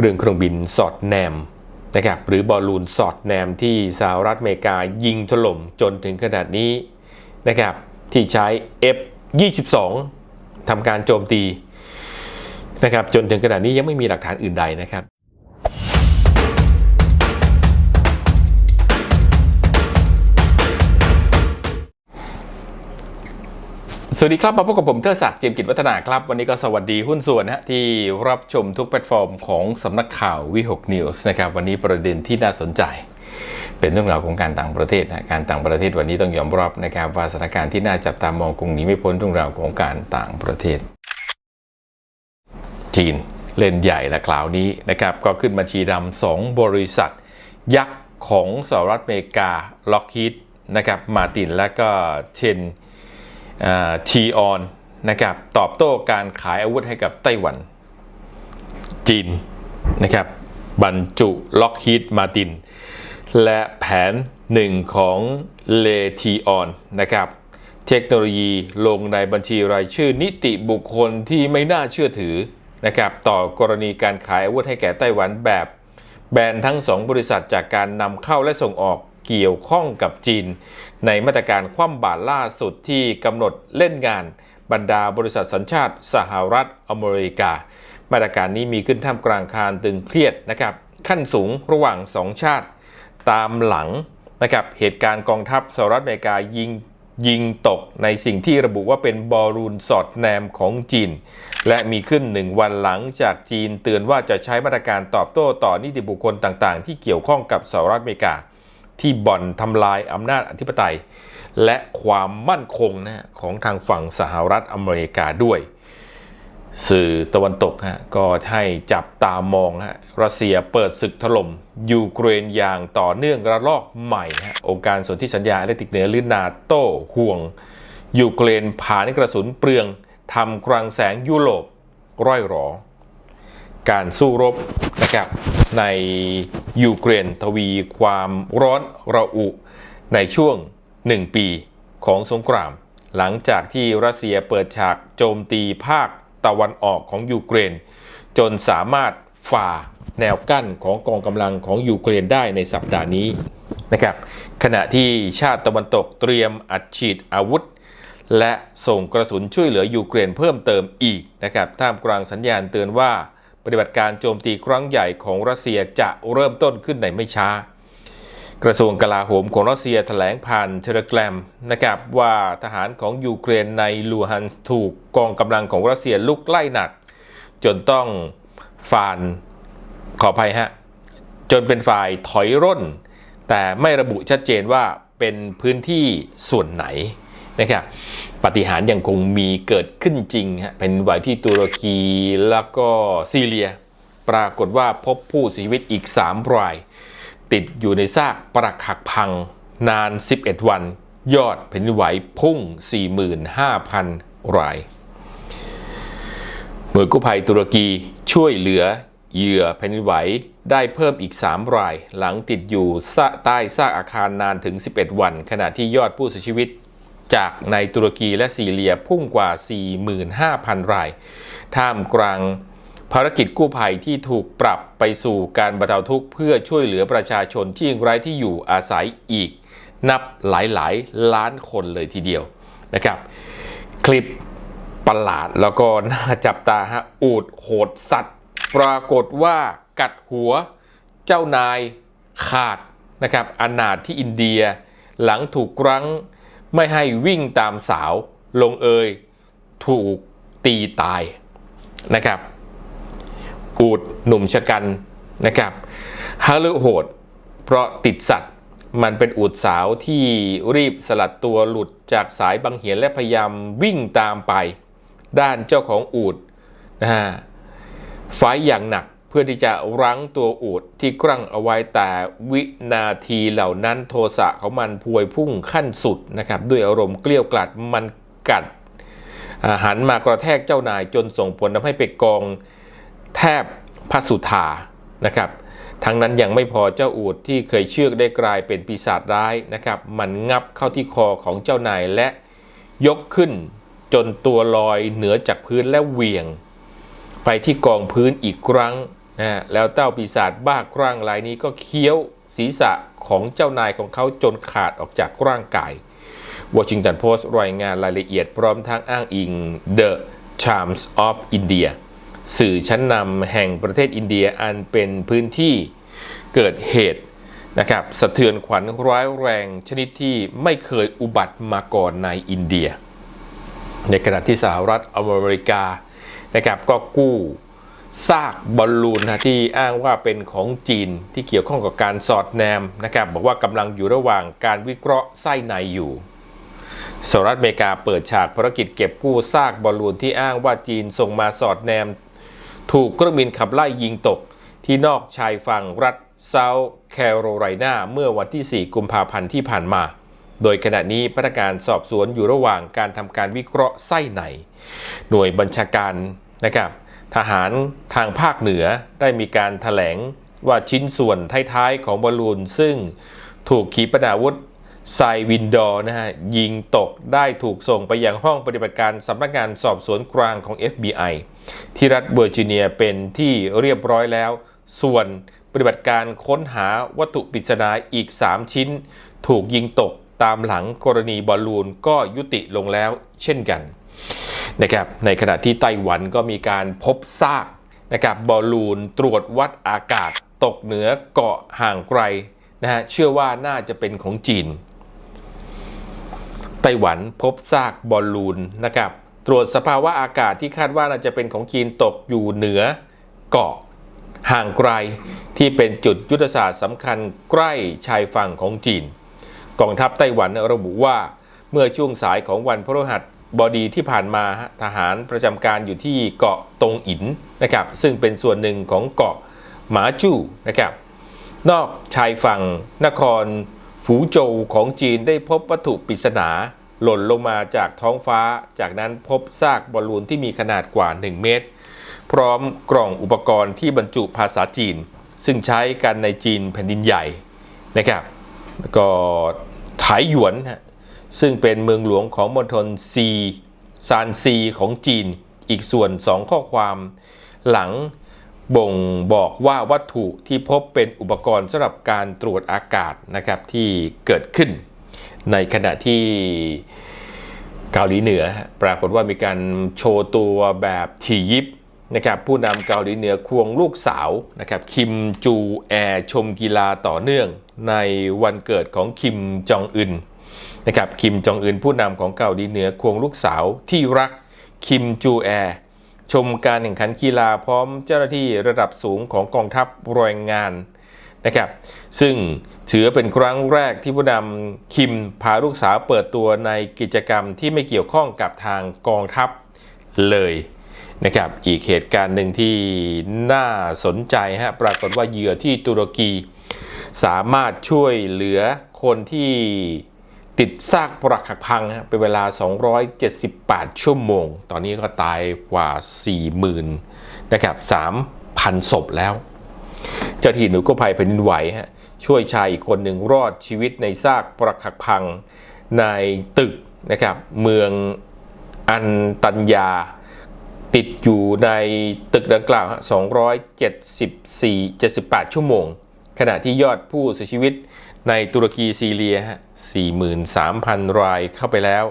เรื่องเครื่องบินสอดแนมนะครับหรือบอลลูนสอดแนมที่สหรัฐอเมริกายิงถล่มจนถึงขนาดนี้นะครับที่ใช้ F22 ทำการโจมตีนะครับจนถึงขนาดนี้ยังไม่มีหลักฐานอื่นใดนะครับ สวัสดีครับ มาพบกับผมเทิดศักดิ์เจียมกิจวัฒนาครับ วันนี้ก็สวัสดีหุ้นส่วนนะฮะที่รับชมทุกแพลตฟอร์มของสำนักข่าววิหกนิวส์นะครับ วันนี้ประเด็นที่น่าสนใจ เป็นเรื่องราวของการต่างประเทศนะการต่างประเทศวันนี้ต้องยอมรับนะครับว่าสถานการณ์ที่น่าจับตามองคงหนีไม่พ้นเรื่องราวของการต่างประเทศ จีนเล่นใหญ่และคราวนี้นะครับก็ขึ้นบัญชีดำสองบริษัท ยักษ์ของสหรัฐอเมริกาล็อกฮีดนะครับมาตินและก็เชน ทีออนนะครับตอบโต้การขายอาวุธให้กับไต้หวัน จีนนะครับบรรจุล็อกฮีดมาติน และแผนหนึ่งของเลทีออนนะครับเทคโนโลยีลงในบัญชีรายชื่อนิติบุคคลที่ไม่น่าเชื่อถือนะครับต่อกรณีการขายอาวุธให้แก่ไต้หวันแบบแบนทั้งสองบริษัทจากการนำเข้าและส่งออก เกี่ยวข้องกับจีน ในมาตรการคว่ำบาตรล่าสุดที่กำหนดเล่นงานบรรดาบริษัทสัญชาติสหรัฐอเมริกา มาตรการนี้มีขึ้นท่ามกลางคารตึงเครียดนะครับขั้นสูงระหว่างสองชาติ ตามหลังนะครับเหตุการณ์กองทัพสหรัฐอเมริกายิงยิงตกในสิ่งที่ระบุว่าเป็นบอลลูนสอดแนมของจีน และมีขึ้นหนึ่งวันหลังจากจีนเตือนว่าจะใช้มาตรการตอบโต้ต่อนิติบุคคลต่างๆ ที่เกี่ยวข้องกับสหรัฐอเมริกา ที่บ่อนทำลายอำนาจอธิปไตย และความมั่นคงนะของทางฝั่งสหรัฐอเมริกาด้วย สื่อตะวันตกฮะก็ให้จับตามองฮะรัสเซียเปิดศึกถล่มยูเครนอย่างต่อเนื่องระลอกใหม่ฮะองค์การสนธิสัญญาและติกเหนือหรือนาโต้ห่วงยูเครนผ่านกระสุนเปลืองทำกลางแสงยุโรปร่อยหรอ การสู้รบนะครับในยูเครนทวีความร้อนระอุ ในช่วง 1 ปีของสงคราม หลังจากที่รัสเซียเปิดฉากโจมตีภาคตะวันออกของยูเครน จนสามารถฝ่าแนวกั้นของกองกำลังของยูเครนได้ในสัปดาห์นี้นะครับขณะที่ชาติตะวันตกเตรียมอัดฉีดอาวุธ และส่งกระสุนช่วยเหลือยูเครนเพิ่มเติมอีกนะครับท่ามกลางสัญญาณเตือนว่า ฏิบัติการโจมตีครั้งใหญ่ของรัสเซียจะเริ่มต้นขึ้นในไม่ช้า กระทรวงกลาโหมของรัสเซียแถลงผ่านเทเลกรมนะครับว่าทหารของยูเครนในลูฮันส์ถูกกองกำลังของรัสเซียลุกไล่หนัก จนต้องฝ่านขออภัยฮะจนเป็นฝ่ายถอยร่น แต่ไม่ระบุชัดเจนว่าเป็นพื้นที่ส่วนไหน นะครับปาฏิหารย์ยังคงมีเกิดขึ้นจริงฮะเป็นไหวที่ตุรกีแล้วก็ซีเรีย ปรากฏว่าพบผู้เสียชีวิตอีก 3 ราย ติดอยู่ในซากปรักหักพังนาน 11 วัน ยอดแผ่นดินไหวพุ่ง 45,000 รายหน่วยกู้ภัยตุรกีช่วยเหลือเหยื่อแผ่นดินไหวได้เพิ่มอีก 3 ราย หลังติดอยู่ใต้ซากอาคารนานถึง 11 วัน ขณะที่ยอดผู้เสียชีวิต จากในตุรกีและซีเรียพุ่งกว่า 45,000 ราย ท่ามกลางภารกิจกู้ภัยที่ถูกปรับไปสู่การบรรเทาทุกข์เพื่อช่วยเหลือประชาชนที่ยังไร้ที่อยู่อาศัยอีก นับหลายๆล้านคนเลยทีเดียวนะครับ คลิปประหลาดแล้วก็น่าจับตาฮะอูดโหดสัตว์ ปรากฏว่ากัดหัวเจ้านายขาดนะครับอนาถที่อินเดีย หลังถูกรั้ง ไม่ให้วิ่งตามสาวลงเอยถูกตีตายนะครับอูดหนุ่มชะกันนะครับฮาลือโหด เพราะติดสัตว์มันเป็นอูดสาวที่รีบสลัดตัวหลุดจากสายบังเหียนและพยายามวิ่งตามไป ด้านเจ้าของอูดนะฮะไฟอย่างหนัก เพื่อที่จะรั้งตัวอูดที่กรั้งเอาไว้แต่วินาทีเหล่านั้นโทสะของมันพวยพุ่งขั้นสุดนะครับด้วยอารมณ์เกลี้ยวกลัดมันกัดาหันมากระแทกเจ้านายจนส่งผลทำให้เป็ดกองแทบพระสุธานะครับทั้งนั้นยังไม่พอเจ้าอูดที่เคยเชือกได้กลายเป็นปีศาจร้ายนะครับมันงับเข้าที่คอของเจ้านายและยกขึ้นจนตัวลอยเหนือจากพื้นและเหวี่ยง ไปที่กองพื้นอีกครั้ง นะแล้วเต้าปีศาจบ้าคลั่งรายนี้ก็เคี้ยวศีรษะของเจ้านายของเขาจนขาดออกจากร่างกาย Washington Post รายงานรายละเอียดพร้อมทั้งอ้างอิง The Times of India สื่อชั้นนำแห่งประเทศอินเดียอันเป็นพื้นที่เกิดเหตุนะครับสะเทือนขวัญร้ายแรงชนิดที่ไม่เคยอุบัติมาก่อนในอินเดีย ในขณะที่สหรัฐอเมริกานะครับก็กู้ ซากบอลลูนนะที่อ้างว่าเป็นของจีนที่เกี่ยวข้องกับการสอดแนมนะครับบอกว่ากำลังอยู่ระหว่างการวิเคราะห์ไส้ในอยู่สหรัฐอเมริกาเปิดฉากภารกิจเก็บกู้ซากบอลลูนที่อ้างว่าจีนส่งมาสอดแนม ถูกเครื่องบินขับไล่ยิงตกที่นอกชายฝั่งรัฐเซาท์แคโรไลนาเมื่อวันที่ 4 กุมภาพันธ์ที่ผ่านมา โดยขณะนี้พนักงานสอบสวนอยู่ระหว่างการทำการวิเคราะห์ไส้ในหน่วยบัญชาการนะครับ ทหารทางภาคเหนือได้มีการถแถลงว่าชิ้นส่วนท้ายๆของบอลลูน ซึ่งถูกขีปนาวุธไซวินดอร์นะฮะยิงตกได้ถูกส่งไปยังห้องปฏิบัติการสำนักงานสอบสวนกลางของ FBI ที่รัฐเวอร์จิเนียเป็นที่เรียบร้อยแล้ว ส่วนปฏิบัติการค้นหาวัตถุปริศนาอีก 3 ชิ้น ถูกยิงตกตามหลังกรณีบอลลูนก็ยุติลงแล้วเช่นกัน นะครับในขณะที่ไต้หวันก็มีการพบซากนะครับบอลลูนตรวจวัดอากาศตกเหนือเกาะห่างไกลนะฮะเชื่อว่าน่าจะเป็นของจีน ไต้หวันพบซากบอลลูนนะครับตรวจสภาวะอากาศที่คาดว่าน่าจะเป็นของจีนตกอยู่เหนือเกาะห่างไกลที่เป็นจุดยุทธศาสตร์สำคัญใกล้ชายฝั่งของจีน กองทัพไต้หวันระบุว่าเมื่อช่วงสายของวันพฤหัส บดีที่ผ่านมาทหารประจำการอยู่ที่เกาะตงอินนะครับซึ่งเป็นส่วนหนึ่งของเกาะหมาจู่นะครับนอกชายฝั่งนครฝูโจวของจีนได้พบวัตถุปริศนา หล่นลงมาจากท้องฟ้า จากนั้นพบซากบอลลูนที่มีขนาดกว่า 1 เมตร พร้อมกล่องอุปกรณ์ที่บรรจุภาษาจีน ซึ่งใช้กันในจีนแผ่นดินใหญ่นะครับก็ไถหยวน ซึ่งเป็นเมืองหลวงของมณฑลซีซานซีของจีน อีกส่วนสองข้อความหลังบ่งบอกว่าวัตถุที่พบเป็นอุปกรณ์สำหรับการตรวจอากาศนะครับที่เกิดขึ้น ในขณะที่เกาหลีเหนือ ปรากฏว่ามีการโชว์ตัวแบบทียิบนะครับผู้นำเกาหลีเหนือควงลูกสาวนะครับคิมจูแอร์ชมกีฬาต่อเนื่องในวันเกิดของคิมจองอึน นะครับคิมจองอึนผู้นำของเกาหลีเหนือควงลูกสาวที่รักคิมจูแอร์ชมการแข่งขันกีฬาพร้อมเจ้าหน้าที่ระดับสูงของกองทัพแรงงานนะครับซึ่งถือเป็นครั้งแรกที่ผู้นำคิมพาลูกสาวเปิดตัวในกิจกรรมที่ไม่เกี่ยวข้องกับทางกองทัพเลยนะครับอีกเหตุการณ์หนึ่งที่น่าสนใจฮะปรากฏว่าเหยื่อที่ตุรกี สามารถช่วยเหลือคนที่ ติดซากปรักหักพังฮะเป็นเวลา 278 ชั่วโมง ตอนนี้ก็ตายกว่า 40,000นะครับ3,000 ศพแล้ว เจ้าที่หน่วยกู้ภัยแผ่นดินไหวฮะช่วยชายอีกคนหนึ่งรอดชีวิตในซากปรักหักพังในตึกนะครับเมืองอันตัญญาติดอยู่ในตึกดังกล่าว 274 78 ชั่วโมง ขณะที่ยอดผู้เสียชีวิตในตุรกีซีเรีย 43,000 รายเข้าไปแล้ว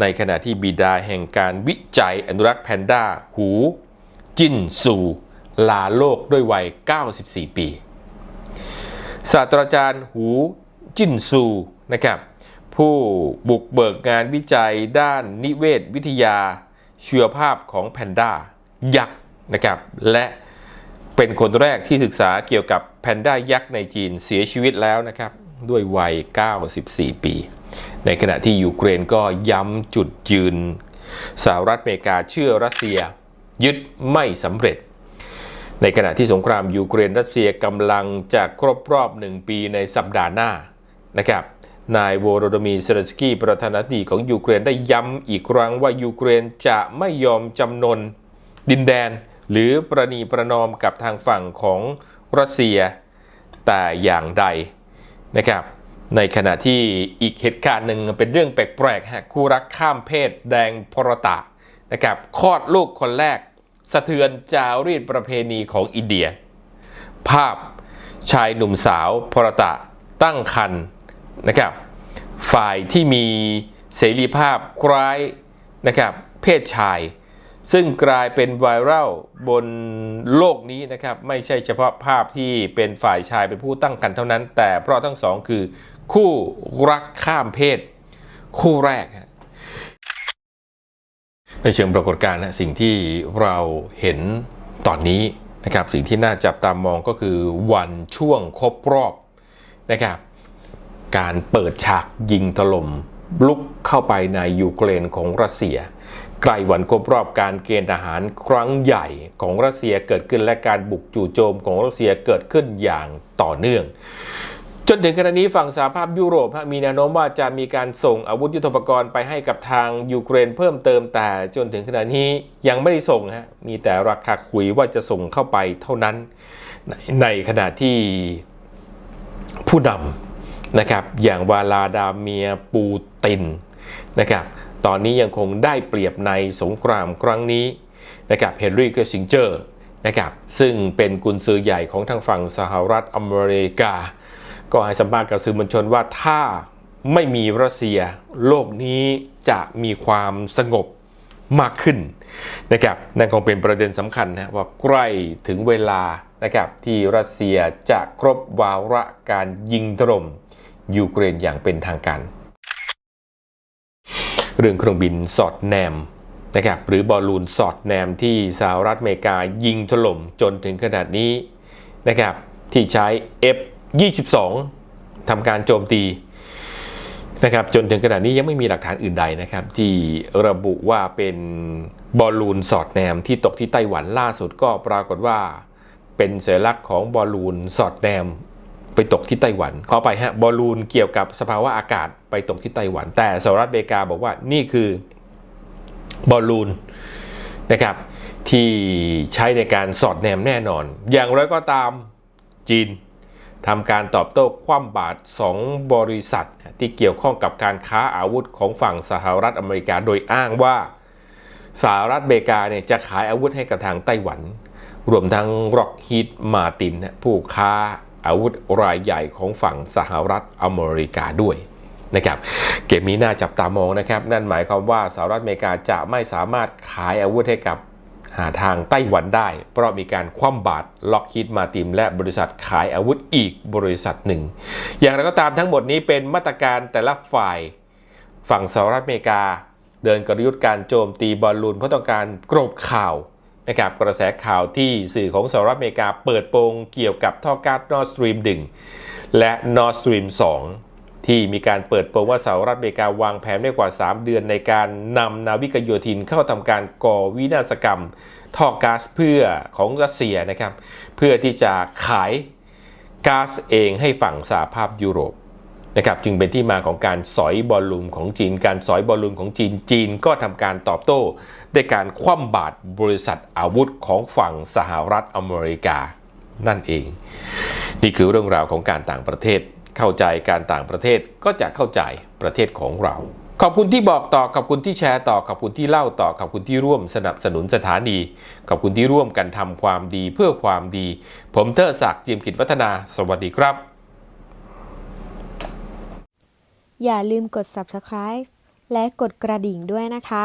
ในขณะที่บิดาแห่งการวิจัยอนุรักษ์แพนด้า หู จินซูลาโลกด้วยวัย 94 ปี ศาสตราจารย์หูจินซูนะครับผู้บุกเบิกงานวิจัยด้านนิเวศวิทยาชีวภาพของแพนด้ายักษ์นะครับและ เป็นคนแรกที่ศึกษาเกี่ยวกับแพนด้ายักษ์ในจีนเสียชีวิตแล้วนะครับ ด้วยวัย 94 ปี ในขณะที่ยูเครนก็ย้ำจุดยืนสหรัฐอเมริกาเชื่อรัสเซียยึดไม่สำเร็จ ในขณะที่สงครามยูเครนรัสเซียกำลังจะครบรอบหนึ่งปีในสัปดาห์หน้านะครับนายโวโรดมีเซเลสกี้ประธานาธิบดีของยูเครนได้ย้ำอีกครั้งว่ายูเครนจะไม่ยอมจำนนดินแดน หรือประนีประนอมกับทางฝั่งของรัสเซียแต่อย่างใดนะครับ ในขณะที่อีกเหตุการณ์หนึ่งเป็นเรื่องแปลกๆฮะคู่รักข้ามเพศแดงพรตะนะครับคลอดลูกคนแรก สะเทือนจารีตประเพณีของอินเดีย ภาพชายหนุ่มสาวพรตะตั้งคันนะครับ ฝ่ายที่มีเสรีภาพคล้ายนะครับเพศชาย ซึ่งกลายเป็นไวรัลบนโลกนี้นะครับ ไม่ใช่เฉพาะภาพที่เป็นฝ่ายชายเป็นผู้ตั้งคันเท่านั้น แต่เพราะทั้งสองคือ คู่รักข้ามเพศ คู่แรก ในเชิงปรากฏการณ์นะสิ่งที่เราเห็นตอนนี้นะครับสิ่งที่น่าจับตามองก็คือวันช่วงครบรอบนะครับการเปิดฉากยิงถล่มลุกเข้าไปในยูเครนของรัสเซีย ใกล้วันครบรอบการเกณฑ์ทหารครั้งใหญ่ของรัสเซียเกิดขึ้นและการบุกจู่โจมของรัสเซียเกิดขึ้นอย่างต่อเนื่อง จนถึงขณะนี้ฝั่งสหภาพยุโรปมีแนวโน้มว่าจะมีการส่งอาวุธยุทโธปกรณ์ไปให้กับทางยูเครนเพิ่มเติมแต่จนถึงขณะนี้ยังไม่ได้ส่งฮะมีแต่ราคาคุยว่าจะส่งเข้าไปเท่านั้น ในในขณะที่ผู้นำ นะครับ อย่างวาลาดาเมียปูตินนะครับ ตอนนี้ยังคงได้เปรียบในสงครามครั้งนี้นะครับ เฮนรี่เกสิงเจอร์นะครับ ซึ่งเป็นกุนซือใหญ่ของทางฝั่งสหรัฐอเมริกา ก็ให้สัมภาษณ์กับสื่อมวลชนว่าถ้าไม่มีรัสเซีย โลกนี้จะมีความสงบมากขึ้นนะครับนั่นคงเป็นประเด็นสำคัญนะว่าใกล้ถึงเวลานะครับที่รัสเซียจะครบวาระการยิงถล่ม ยูเครนอย่างเป็นทางการ เรื่องเครื่องบินสอดแนมนะครับหรือบอลลูนสอดแนมที่สหรัฐอเมริกายิงถล่มจนถึงขนาดนี้นะครับที่ใช้ F22 ทำการโจมตีนะครับจนถึงขณะนี้ยังไม่มีหลักฐานอื่นใดนะครับที่ระบุว่าเป็นบอลลูนสอดแนมที่ตกที่ไต้หวันล่าสุดก็ปรากฏว่า เป็นสัญลักษณ์ของบอลลูนสอดแนม ไปตกที่ไต้หวันขอไปฮะบอลลูนเกี่ยวกับสภาวะอากาศไปตกที่ไต้หวัน แต่สหรัฐอเมริกาบอกว่านี่คือบอลลูนนะครับที่ใช้ในการสอดแนมแน่นอน อย่างไรก็ตามจีนทำการตอบโต้คว่ำบาตร2บริษัท ที่เกี่ยวข้องกับการค้าอาวุธของฝั่งสหรัฐอเมริกาโดยอ้างว่าสหรัฐอเมริกาเนี่ยจะขายอาวุธให้กับทางไต้หวัน รวมทั้งร็อกฮีดมาตินผู้ค้า อาวุธรายใหญ่ของฝั่งสหรัฐอเมริกาด้วยนะครับเกมนี้น่าจับตามองนะครับ นั่นหมายความว่าสหรัฐอเมริกาจะไม่สามารถขายอาวุธให้กับหาทางไต้หวันได้ เพราะมีการคว่ำบาตรล็อกฮิดมาติมและบริษัทขายอาวุธอีกบริษัทหนึ่ง อย่างไรก็ตามทั้งหมดนี้เป็นมาตรการแต่ละฝ่ายฝั่งสหรัฐอเมริกา เดินกลยุทธ์การโจมตีบอลลูนเพราะต้องการกรบข่าว นะครับกระแสข่าวที่สื่อของสหรัฐอเมริกาเปิดโปงเกี่ยวกับท่อก๊าซนอร์สตรีม1และนอร์สตรีม2ที่มีการเปิดโปงว่าสหรัฐอเมริกาวางแผนได้กว่า 3 เดือนในการนำนาวิกโยธินเข้าทำการก่อวินาศกรรม ท่อก๊าซเพื่อของรัสเซียนะครับเพื่อที่จะขายก๊าซเองให้ฝั่งสหภาพยุโรปนะครับจึงเป็นที่มาของการสอยบอลลูนของจีน การสอยบอลลูนของจีนจีนก็ทำการตอบโต้ ด้วยการคว่ำบาตรบริษัทอาวุธของฝั่งสหรัฐอเมริกานั่นเอง นี่คือเรื่องราวของการต่างประเทศ เข้าใจการต่างประเทศก็จะเข้าใจประเทศของเรา ขอบคุณที่บอกต่อขอบคุณที่แชร์ต่อขอบคุณที่เล่าต่อขอบคุณที่ร่วมสนับสนุนสถานีขอบคุณที่ร่วมกันทำความดีเพื่อความดี ผมเทอศักดิ์จิมกิจวัฒนา สวัสดีครับ อย่าลืมกด subscribe และกดกระดิ่งด้วยนะคะ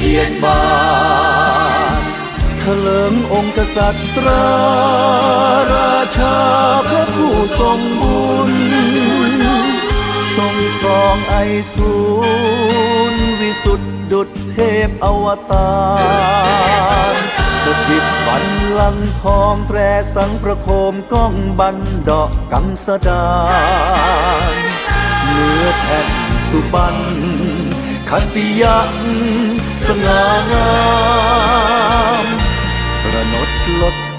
ท องค์กษัตริย์ราชาพระผู้ทรงบุญ ทรงครองไอสูรวิสุทธิดุจเทพอวตารสถิตบันลังทองแตรสังประโคมก้องบันดอกกังสดานเนื้อแผ่นสุบันคติยักสง่างาม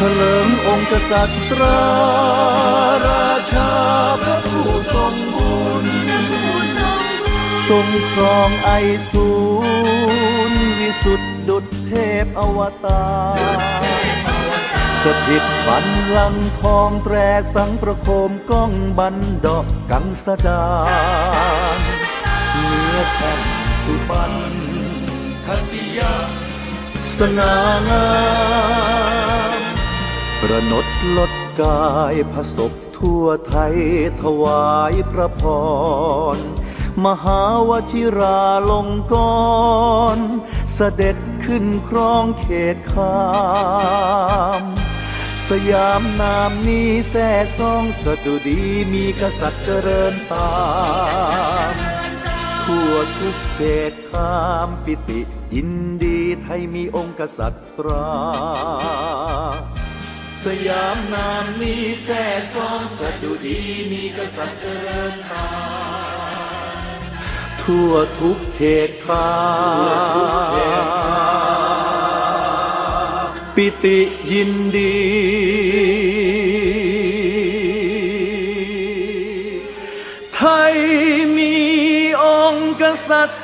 ถลิงองค์กษัตริย์ราราชาพระผู้ทรงบุญทรงครองไอสูรวิสุทธิดุจเทพอวตารสถิตบันลังทองแตรสังประโคมก้องบันดอกกังสดาเนื้อแผ่นสุบันคติยาสง่างาม ระนดลดกายพระศพทั่วไทยถวายพระพร มหาวชิราลงกรณเสด็จขึ้นครองเขตขามสยามนามนี้แท่ซองสะดุดีมีกษัตริย์เจริญตามทั่วทุกเขตขามปิติยินดีไทยมีองค์กษัตริย์ตรา สยามนามนี้แท่ซองสะดุดีมีกษัตริย์เจริญตามทั่วทุกเขตขามปิติยินดี ไทยมีองค์กษัตริย์